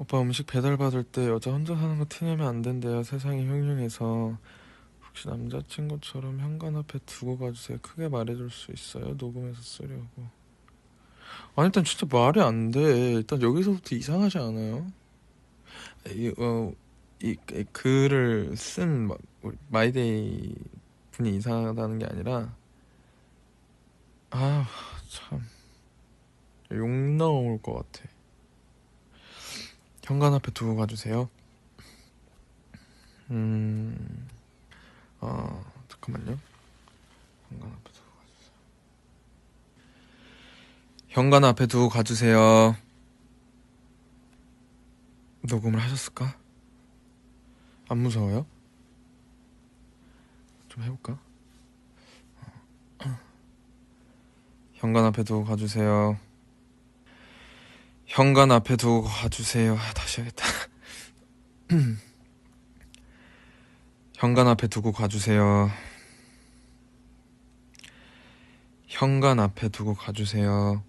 오빠 음식 배달 받을 때 여자 혼자 사는 거 티내면 안 된대요. 세상이 흉흉해서 혹시 남자친구처럼 현관 앞에 두고 가주세요. 크게 말해줄 수 있어요? 녹음해서 쓰려고. 아니 일단 진짜 말이 안 돼. 일단 여기서부터 이상하지 않아요? 이, 어, 이, 이 글을 쓴 마- 마이데이 분이 이상하다는 게 아니라 아 참. 욕 나올 것 같아. 현관 앞에 두고 가주세요. 음, 아, 잠깐만요. 현관 앞에 두고 가주세요. 현관 앞에 두고 가주세요. 녹음을 하셨을까? 안 무서워요? 좀 해볼까? 현관 앞에 두고 가주세요. 현관 앞에 두고 가주세요. 아, 다시 해야겠다. 현관 앞에 두고 가주세요. 현관 앞에 두고 가주세요.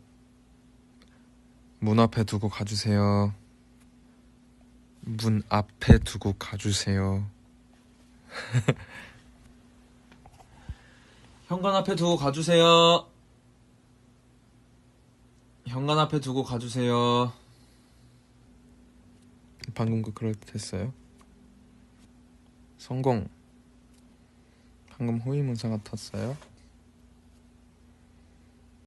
문 앞에 두고 가주세요. 문 앞에 두고 가주세요. 현관 앞에 두고 가주세요. 현관 앞에 두고 가주세요. 방금 그 그럴 듯 했어요. 성공. 방금 호위문사 같았어요.